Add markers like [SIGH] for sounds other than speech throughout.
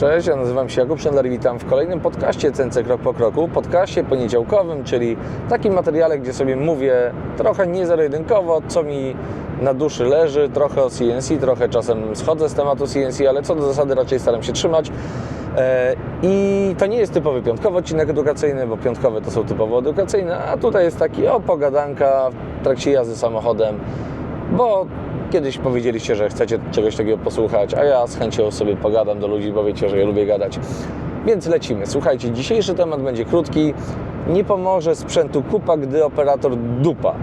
Cześć, ja nazywam się Jakub Szendler i witam w kolejnym podcaście CNC Krok po Kroku, podcaście poniedziałkowym, czyli takim materiale, gdzie sobie mówię trochę niezero-jedynkowo, co mi na duszy leży, trochę o CNC, trochę czasem schodzę z tematu CNC, ale co do zasady raczej staram się trzymać. E, I to nie jest typowy piątkowy odcinek edukacyjny, bo piątkowe to są typowo edukacyjne, a tutaj jest taki o pogadanka w trakcie jazdy samochodem, bo kiedyś powiedzieliście, że chcecie czegoś takiego posłuchać, a ja z chęcią sobie pogadam do ludzi, bo wiecie, że ja lubię gadać. Więc lecimy. Słuchajcie, dzisiejszy temat będzie krótki. Nie pomoże sprzętu kupa, gdy operator dupa.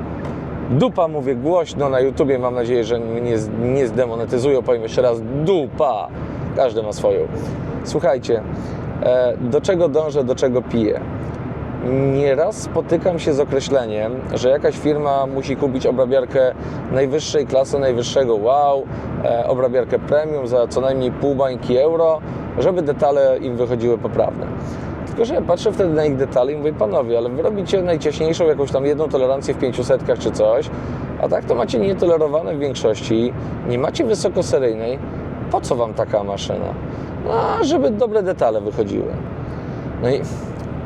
Dupa mówię głośno na YouTubie, mam nadzieję, że mnie nie zdemonetyzują. Powiem jeszcze raz, dupa. Każdy ma swoją. Słuchajcie, e, do czego dążę, do czego piję. Nieraz spotykam się z określeniem, że jakaś firma musi kupić obrabiarkę najwyższej klasy, najwyższego wow, e, obrabiarkę premium za co najmniej pół bańki euro, żeby detale im wychodziły poprawne. Tylko, że ja patrzę wtedy na ich detale i mówię, panowie, ale wy robicie najciaśniejszą jakąś tam jedną tolerancję w 500 czy coś, a tak to macie nietolerowane w większości, nie macie wysokoseryjnej, po co wam taka maszyna? No, żeby dobre detale wychodziły. No i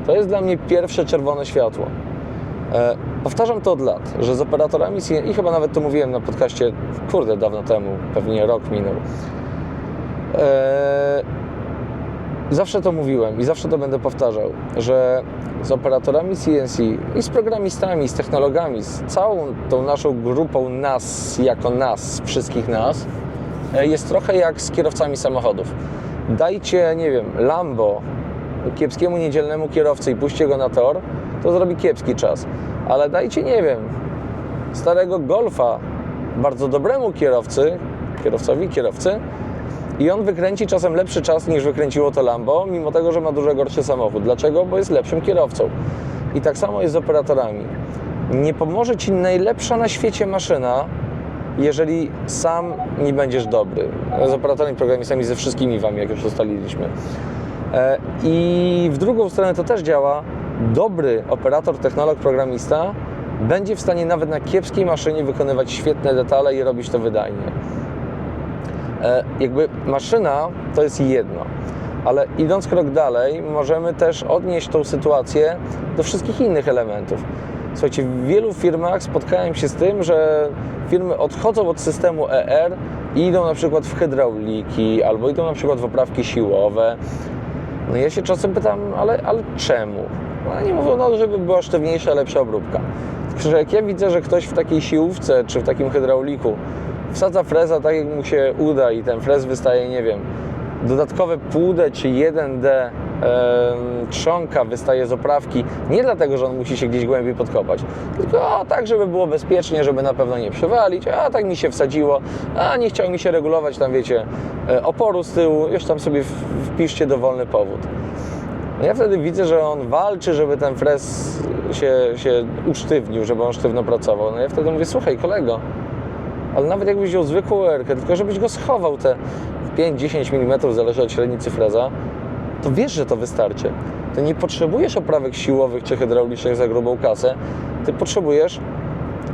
to jest dla mnie pierwsze czerwone światło. E, powtarzam to od lat, że z operatorami i chyba nawet to mówiłem na podcaście, kurde, dawno temu, pewnie rok minął. E, zawsze to mówiłem i zawsze to będę powtarzał, że z operatorami CNC i z programistami, z technologami, z całą tą naszą grupą nas, jako nas, wszystkich nas, e, jest trochę jak z kierowcami samochodów. Dajcie, nie wiem, Lambo kiepskiemu niedzielnemu kierowcy i puśćcie go na tor, to zrobi kiepski czas. Ale dajcie, nie wiem, starego Golfa bardzo dobremu kierowcy, kierowcowi, kierowcy i on wykręci czasem lepszy czas niż wykręciło to Lambo, mimo tego, że ma dużo gorszy samochód. Dlaczego? Bo jest lepszym kierowcą. I tak samo jest z operatorami. Nie pomoże Ci najlepsza na świecie maszyna, jeżeli sam nie będziesz dobry. Z operatorami, programistami, ze wszystkimi Wami, jak już ustaliliśmy. E, I w drugą stronę to też działa. Dobry operator, technolog, programista będzie w stanie nawet na kiepskiej maszynie wykonywać świetne detale i robić to wydajnie. E, jakby maszyna to jest jedno, ale idąc krok dalej, możemy też odnieść tą sytuację do wszystkich innych elementów. Słuchajcie, w wielu firmach spotkałem się z tym, że firmy odchodzą od systemu ER i idą na przykład w hydrauliki albo idą na przykład w oprawki siłowe. No ja się czasem pytam, ale, ale czemu? No oni mówią, no żeby była sztywniejsza, lepsza obróbka. Tylko, że jak ja widzę, że ktoś w takiej siłówce czy w takim hydrauliku wsadza freza tak, jak mu się uda i ten frez wystaje, nie wiem, dodatkowe pół D czy 1D e, trzonka wystaje z oprawki nie dlatego, że on musi się gdzieś głębiej podkopać, tylko tak, żeby było bezpiecznie, żeby na pewno nie przewalić, a tak mi się wsadziło, a nie chciał mi się regulować tam, wiecie, e, oporu z tyłu, już tam sobie wpiszcie dowolny powód. Ja wtedy widzę, że on walczy, żeby ten frez się, się usztywnił, żeby on sztywno pracował. No ja wtedy mówię, słuchaj kolego, ale nawet jakbyś wziął zwykłą erkę, tylko żebyś go schował te 5-10 mm, zależy od średnicy freza, to wiesz, że to wystarczy. Ty nie potrzebujesz oprawek siłowych czy hydraulicznych za grubą kasę, ty potrzebujesz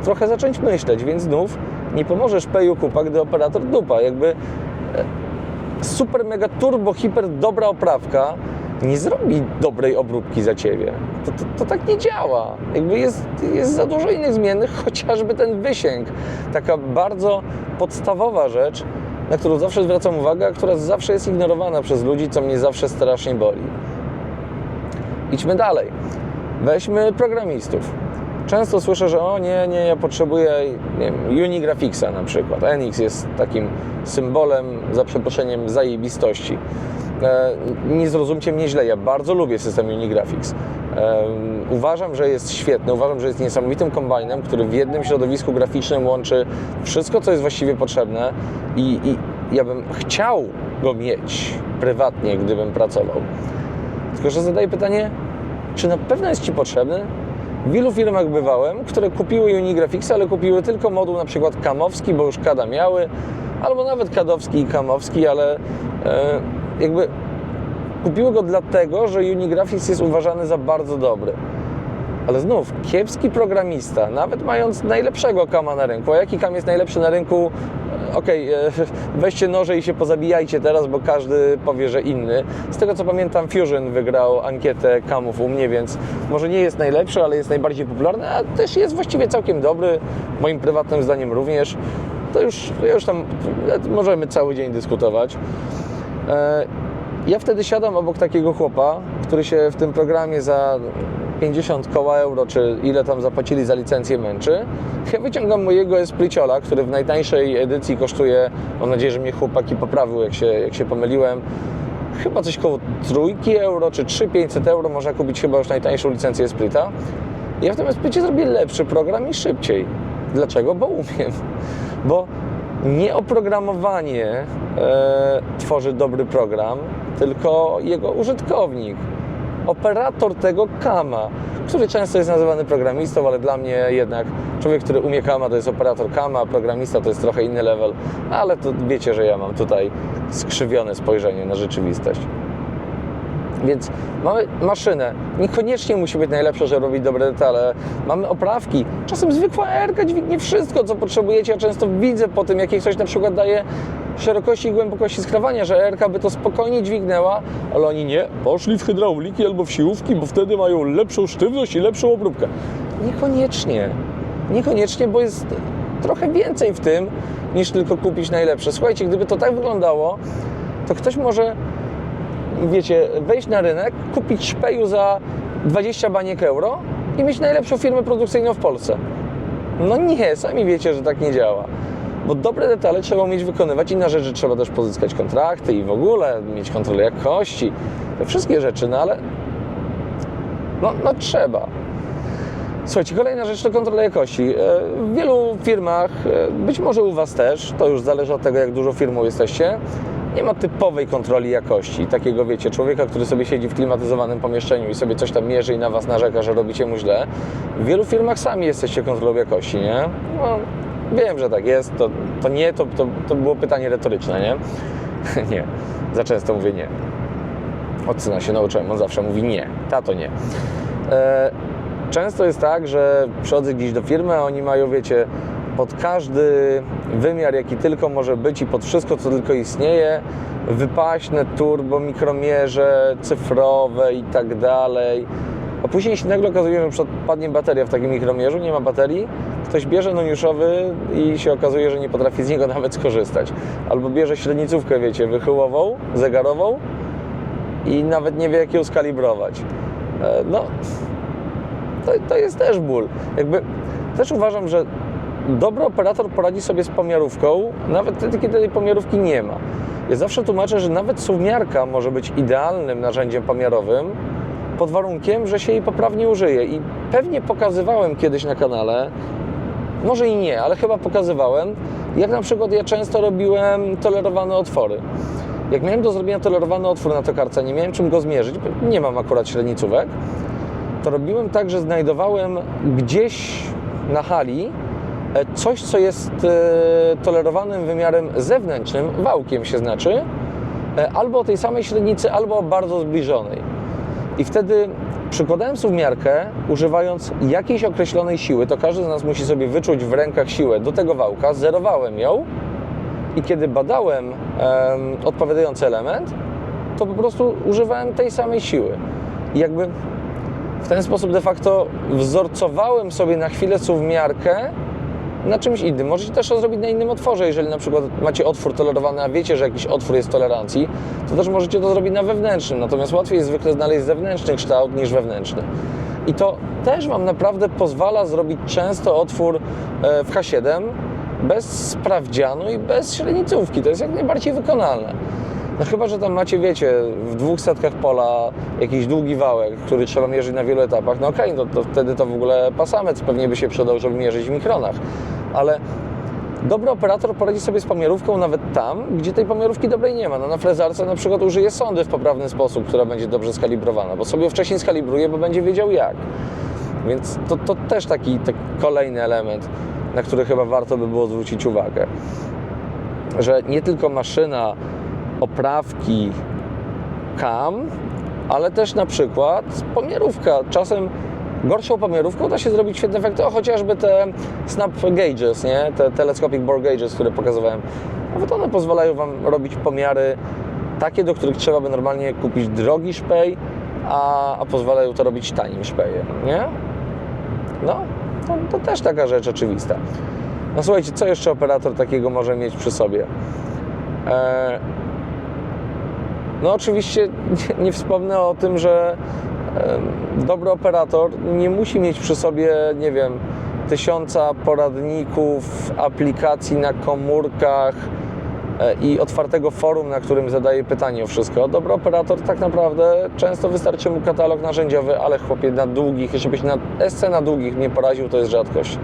trochę zacząć myśleć, więc znów nie pomożesz peju kupa, gdy operator dupa. Jakby e, super, mega, turbo, hiper dobra oprawka nie zrobi dobrej obróbki za ciebie. To, to, to, tak nie działa. Jakby jest, jest za dużo innych zmiennych, [LAUGHS] chociażby ten wysięg. Taka bardzo podstawowa rzecz, na którą zawsze zwracam uwagę, a która zawsze jest ignorowana przez ludzi, co mnie zawsze strasznie boli. Idźmy dalej. Weźmy programistów. Często słyszę, że o nie, nie, ja potrzebuję nie wiem, Unigraphicsa na przykład. NX jest takim symbolem, za przeproszeniem, zajebistości. E, nie zrozumcie mnie źle, ja bardzo lubię system Unigraphics. Uważam, że jest świetny, uważam, że jest niesamowitym kombajnem, który w jednym środowisku graficznym łączy wszystko, co jest właściwie potrzebne i, i ja bym chciał go mieć prywatnie, gdybym pracował. Tylko, że zadaję pytanie, czy na pewno jest Ci potrzebny? W wielu firmach bywałem, które kupiły Unigraphics, ale kupiły tylko moduł na przykład kamowski, bo już kada miały, albo nawet kadowski i kamowski, ale e, jakby kupiły go dlatego, że Unigraphics jest uważany za bardzo dobry. Ale znów, kiepski programista, nawet mając najlepszego kama na rynku, a jaki kam jest najlepszy na rynku, okej, e, [LAUGHS] weźcie noże i się pozabijajcie teraz, bo każdy powie, że inny. Z tego co pamiętam, Fusion wygrał ankietę kamów u mnie, więc może nie jest najlepszy, ale jest najbardziej popularny, a też jest właściwie całkiem dobry, moim prywatnym zdaniem również. To już, już tam możemy cały dzień dyskutować. Ja wtedy siadam obok takiego chłopa, który się w tym programie za 50 koła euro, czy ile tam zapłacili za licencję męczy. Ja wyciągam mojego Espritiola, który w najtańszej edycji kosztuje, mam nadzieję, że mnie chłopaki poprawił, jak się, jak się pomyliłem, chyba coś koło trójki euro, czy 3-500 euro można kupić chyba już najtańszą licencję Esprita. Ja w tym Espricie zrobię lepszy program i szybciej. Dlaczego? Bo umiem. Bo nie oprogramowanie e, tworzy dobry program, tylko jego użytkownik, operator tego kama, który często jest nazywany programistą, ale dla mnie jednak człowiek, który umie kama, to jest operator kama, programista to jest trochę inny level, ale to wiecie, że ja mam tutaj skrzywione spojrzenie na rzeczywistość. Więc mamy maszynę. Niekoniecznie musi być najlepsza, że robi dobre detale. Mamy oprawki. Czasem zwykła erka dźwignie wszystko, co potrzebujecie. Ja często widzę po tym, jakie ktoś na przykład daje szerokości i głębokości skrawania, że erka by to spokojnie dźwignęła, ale oni nie. Poszli w hydrauliki albo w siłówki, bo wtedy mają lepszą sztywność i lepszą obróbkę. Niekoniecznie. Niekoniecznie, bo jest trochę więcej w tym, niż tylko kupić najlepsze. Słuchajcie, gdyby to tak wyglądało, to ktoś może wiecie, wejść na rynek, kupić szpeju za 20 baniek euro i mieć najlepszą firmę produkcyjną w Polsce. No nie, sami wiecie, że tak nie działa. Bo dobre detale trzeba umieć wykonywać. Inna rzecz, że trzeba też pozyskać kontrakty i w ogóle mieć kontrolę jakości. Te wszystkie rzeczy, no ale no, no trzeba. Słuchajcie, kolejna rzecz to kontrola jakości. E, W wielu firmach, e, być może u Was też, to już zależy od tego, jak dużą firmą jesteście, nie ma typowej kontroli jakości. Takiego, wiecie, człowieka, który sobie siedzi w klimatyzowanym pomieszczeniu i sobie coś tam mierzy i na Was narzeka, że robicie mu źle. W wielu firmach sami jesteście kontrolą jakości, nie? No, wiem, że tak jest. To, to nie, to, to, to było pytanie retoryczne, nie? [LAUGHS] nie. Za często mówię nie. Od syna się nauczyłem, on zawsze mówi nie. Tato nie. E, Często jest tak, że przychodzę gdzieś do firmy, a oni mają, wiecie, pod każdy wymiar, jaki tylko może być i pod wszystko, co tylko istnieje, wypaśne turbo, mikromierze, cyfrowe i tak dalej. A później się nagle okazuje, że padnie bateria w takim mikromierzu, nie ma baterii, ktoś bierze noniuszowy i się okazuje, że nie potrafi z niego [LAUGHS] nawet skorzystać. Albo bierze średnicówkę, wiecie, wychyłową, zegarową i nawet nie wie, jak ją skalibrować. E, No, to, to jest też ból. Jakby też uważam, że dobry operator poradzi sobie z pomiarówką, nawet wtedy, kiedy tej pomiarówki nie ma. Ja zawsze tłumaczę, że nawet suwmiarka może być idealnym narzędziem pomiarowym, pod warunkiem, że się jej poprawnie użyje. I pewnie pokazywałem kiedyś na kanale, może i nie, ale chyba pokazywałem, jak na przykład ja często robiłem tolerowane otwory. Jak miałem do zrobienia tolerowany otwór na tokarce, nie miałem czym go zmierzyć, nie mam akurat średnicówek, to robiłem tak, że znajdowałem gdzieś na hali e, coś, co jest e, tolerowanym wymiarem zewnętrznym, wałkiem się znaczy, e, albo tej samej średnicy, albo bardzo zbliżonej. I wtedy przykładałem suwmiarkę, używając jakiejś określonej siły, to każdy z nas musi sobie wyczuć w rękach siłę do tego wałka, zerowałem ją i kiedy badałem em, odpowiadający element, to po prostu używałem tej samej siły. I jakby w ten sposób de facto wzorcowałem sobie na chwilę suwmiarkę na czymś innym. Możecie też to zrobić na innym otworze. Jeżeli na przykład macie otwór tolerowany, a wiecie, że jakiś otwór jest tolerancji, to też możecie to zrobić na wewnętrznym. Natomiast łatwiej jest zwykle znaleźć zewnętrzny kształt niż wewnętrzny. I to też Wam naprawdę pozwala zrobić często otwór e, w H7 bez sprawdzianu i bez średnicówki. To jest jak najbardziej wykonalne. No chyba, że tam macie, wiecie, w dwóch setkach pola jakiś długi wałek, który trzeba mierzyć na wielu etapach, no okej, no to wtedy to w ogóle pasamec pewnie by się przydał, żeby mierzyć w mikronach. Ale dobry operator poradzi sobie z pomiarówką nawet tam, gdzie tej pomiarówki dobrej nie ma. No na frezarce na przykład użyje sondy w poprawny sposób, która będzie dobrze skalibrowana, bo sobie wcześniej skalibruje, bo będzie wiedział jak. Więc to, to też taki, taki kolejny element, na który chyba warto by było zwrócić uwagę. Że nie tylko maszyna, oprawki, kam, ale też na przykład pomiarówka. Czasem gorszą pomiarówką da się zrobić świetne efekty, o chociażby te snap gauges, nie? te telescopic bore gauges, które pokazywałem. Nawet one pozwalają Wam robić pomiary takie, do których trzeba by normalnie kupić drogi szpej, a, a pozwalają to robić tanim szpejem, nie? No, to, to też taka rzecz oczywista. No słuchajcie, co jeszcze operator takiego może mieć przy sobie? E, no oczywiście [LAUGHS] nie, nie wspomnę o tym, że dobry operator nie musi mieć przy sobie, nie wiem, tysiąca poradników, aplikacji na komórkach e, i otwartego forum, na którym zadaje pytanie o wszystko. Dobry operator tak naprawdę często wystarczy mu katalog narzędziowy, ale chłopie na długich, jeśli byś na SC na długich nie poraził, to jest rzadkość.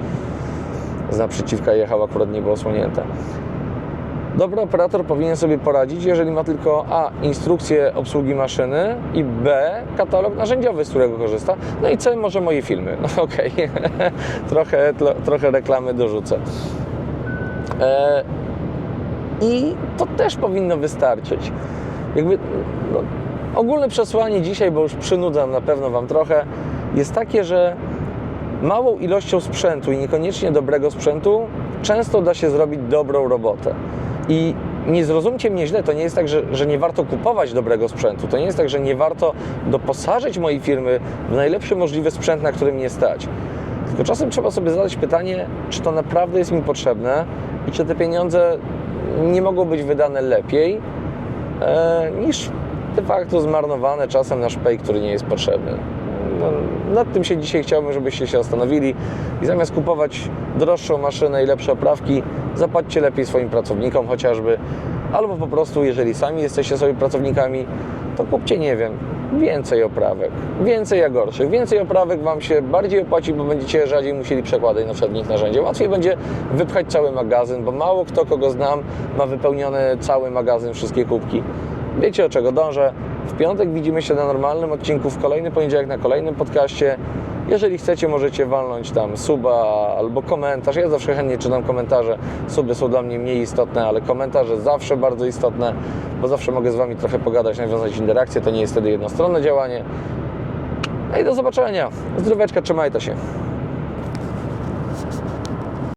Z naprzeciwka jechał, akurat nie było osłonięte. Dobry operator powinien sobie poradzić, jeżeli ma tylko A. instrukcję obsługi maszyny i B. katalog narzędziowy, z którego korzysta. No i C. może moje filmy. [LAUGHS] No okej, [LAUGHS] trochę, tlo, trochę reklamy dorzucę. E, I to też powinno wystarczyć. Jakby no, ogólne przesłanie dzisiaj, bo już przynudzam na pewno Wam trochę, jest takie, że małą ilością sprzętu i niekoniecznie dobrego sprzętu często da się zrobić dobrą robotę. I nie zrozumcie mnie źle, to nie jest tak, że, że nie warto kupować dobrego sprzętu. To nie jest tak, że nie warto doposażyć mojej firmy w najlepszy możliwy sprzęt, na który mnie stać. Tylko czasem trzeba sobie zadać pytanie, czy to naprawdę jest mi potrzebne i czy te pieniądze nie mogą być wydane lepiej e, niż de facto zmarnowane czasem na szpej, który nie jest potrzebny. No, nad tym się dzisiaj chciałbym, żebyście się zastanowili i zamiast kupować droższą maszynę i lepsze oprawki, zapłaćcie lepiej swoim pracownikom chociażby, albo po prostu, jeżeli sami jesteście sobie pracownikami, to kupcie, nie wiem, więcej oprawek, więcej jagorszych, więcej oprawek Wam się bardziej opłaci, bo będziecie rzadziej musieli przekładać na przykład w nich narzędzia. Łatwiej będzie wypchać cały magazyn, bo mało kto, kogo znam, ma wypełniony cały magazyn, wszystkie kubki. Wiecie, o czego dążę. W piątek widzimy się na normalnym odcinku, w kolejny poniedziałek na kolejnym podcaście. Jeżeli chcecie, możecie walnąć tam suba albo komentarz. Ja zawsze chętnie czytam komentarze. Suby są dla mnie mniej istotne, ale komentarze zawsze bardzo istotne, bo zawsze mogę z Wami trochę pogadać, nawiązać interakcję. To nie jest wtedy jednostronne działanie. No i do zobaczenia. Zdróweczka, trzymajcie się.